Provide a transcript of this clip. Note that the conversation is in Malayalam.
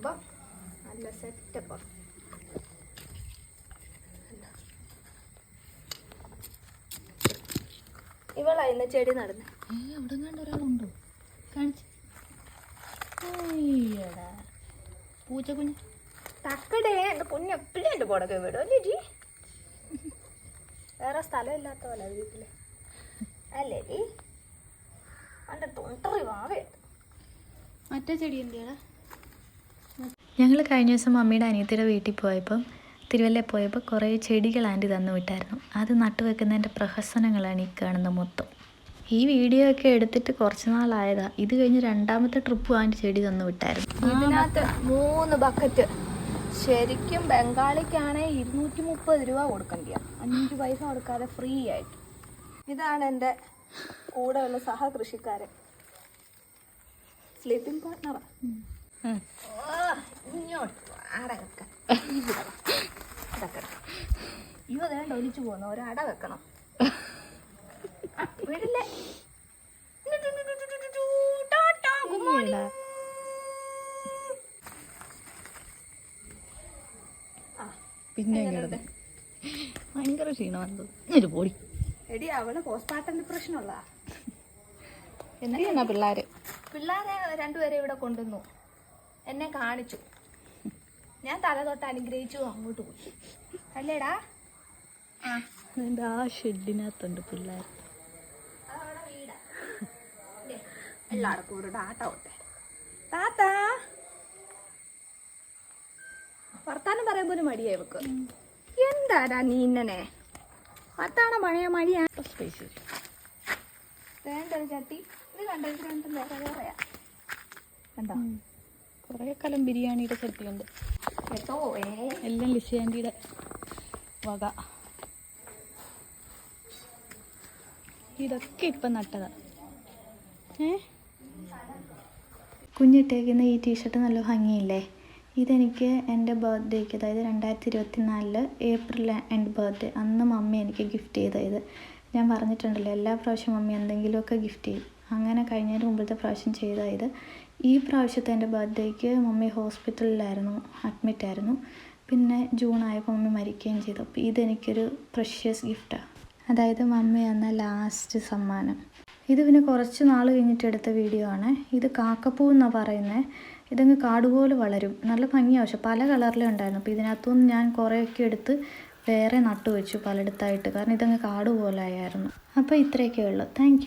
വരുമ്പം നല്ല സെറ്റപ്പ് ഇവളാ ഇന്ന് ചെടി നടന്ന്. ഏ അവിടെ കണ്ട ഒരാളുണ്ടോ? കാണിച്ച്. പൂച്ച കുഞ്ഞ്. തക്കടേ എന്റെ കുഞ്ഞ് എപ്പോഴും എന്റെ പുറകെ വിടും അല്ലേ ജി വേറെ സ്ഥലം ഇല്ലാത്ത പോലെ വീട്ടിൽ. അല്ലേ ജി എന്റെ തൊണ്ടറി വാവേ. മറ്റേ ചെടി എന്തിയാടാ? ഞങ്ങൾ കഴിഞ്ഞ ദിവസം മമ്മിയുടെ അനിയത്തിയുടെ വീട്ടിൽ പോയപ്പം തിരുവല്ല പോയപ്പോൾ കുറേ ചെടികൾ ആന്റി തന്നു വിട്ടായിരുന്നു. അത് നട്ടുവെക്കുന്നതിന്റെ പ്രഹസനങ്ങളാണ് ഈ കാണുന്ന മൊത്തം. ഈ വീഡിയോ ഒക്കെ എടുത്തിട്ട് കുറച്ച് നാളായതാ. ഇത് കഴിഞ്ഞ് രണ്ടാമത്തെ ട്രിപ്പ് ആന്റി ചെടി തന്നു വിട്ടായിരുന്നു. ഇതിനകത്ത് മൂന്ന് ബക്കറ്റ് ശരിക്കും ബംഗാളിക്കാണെങ്കിൽ ഇരുന്നൂറ്റി മുപ്പത് രൂപ കൊടുക്കേണ്ടി അഞ്ച് പൈസ കൊടുക്കാതെ ഫ്രീ ആയിട്ട്. ഇതാണ് എന്റെ കൂടെയുള്ള സഹകൃഷിക്കാരൻ. സ്ലീപ്പിംഗ് പാർട്ട്ണറാ ഒലിച്ചു പോകുന്നു. ഒരു അട വെക്കണം. വീടില്ലേ? പിന്നെ ഭയങ്കര ക്ഷീണമാണ് ഒരു പോടി. എടി അവൾ പോസ്റ്റ്മോർട്ടം ഡിപ്രഷനുള്ള എന്ത് ചെയ്യുന്ന പിള്ളേര്? പിള്ളേരെ രണ്ടുപേരെ ഇവിടെ കൊണ്ടുവന്നു. എന്നെ കാണിച്ചു. ഞാൻ തല തൊട്ട് അനുഗ്രഹിച്ചു അങ്ങോട്ട് പോയി. അല്ലേടാ? അതിന്റെ ആ ഷെഡിനകത്തുണ്ട് പിള്ളേർ. എല്ലാവർക്കും ഒരു ഒട്ടെ താത്താ വർത്താനം ഒരു മടിയായി വെക്ക് എന്താടാ നീ ഇന്നനെ? വർത്താനം മഴയ? മടിയാ സ്പേസ് ചട്ടി. ഇത് വേറെ വേറെയാ. കണ്ടോ? കുറേ കാലം ബിരിയാണിയുടെ ചട്ടിയുണ്ട്. കേട്ടോ എല്ലാം ലിസി ആന്റിയുടെ വക. ഇതൊക്കെ ഇപ്പം നട്ടതാ. ഏ? കുഞ്ഞിട്ടേക്കുന്ന ഈ ടീഷർട്ട് നല്ല ഭംഗിയില്ലേ? ഇതെനിക്ക് എന്റെ ബർത്ത്ഡേക്ക് അതായത് രണ്ടായിരത്തി ഇരുപത്തി നാലിൽ ഏപ്രിൽ എന്റെ ബർത്ത്ഡേ അന്ന് മമ്മി എനിക്ക് ഗിഫ്റ്റ് ചെയ്തത്. ഞാൻ പറഞ്ഞിട്ടുണ്ടല്ലോ എല്ലാ പ്രാവശ്യം മമ്മി എന്തെങ്കിലുമൊക്കെ ഗിഫ്റ്റ് ചെയ്യും. അങ്ങനെ കഴിഞ്ഞതിന് മുമ്പത്തെ പ്രാവശ്യം ചെയ്ത ഇത് ഈ പ്രാവശ്യത്തെ എന്റെ ബർത്ത്ഡേക്ക് മമ്മി ഹോസ്പിറ്റലിലായിരുന്നു അഡ്മിറ്റ് ആയിരുന്നു. പിന്നെ ജൂൺ ആയപ്പോൾ മമ്മി മരിക്കുകയും ചെയ്തു. അപ്പോൾ ഇതെനിക്കൊരു പ്രഷ്യസ് ഗിഫ്റ്റാണ് അതായത് മമ്മി തന്ന ലാസ്റ്റ് സമ്മാനം. ഇത് പിന്നെ കുറച്ച് നാൾ കഴിഞ്ഞിട്ട് എടുത്ത വീഡിയോ ആണ്. ഇത് കാക്കപ്പൂ എന്നാണ് പറയുന്നത് ഇതങ്ങ് കാടുപോലെ വളരും. നല്ല ഭംഗിയാണ് പക്ഷെ പല കളറിലും ഉണ്ടായിരുന്നു. അപ്പോൾ ഇതിനകത്തുനിന്ന് ഞാൻ കുറേയൊക്കെ എടുത്ത് വേറെ നട്ടു വെച്ചു പലയിടത്തായിട്ട്. കാരണം ഇതങ്ങ് കാട് പോലെ ആയിരുന്നു. അപ്പോൾ ഇത്രയൊക്കെ ഉള്ളൂ. താങ്ക്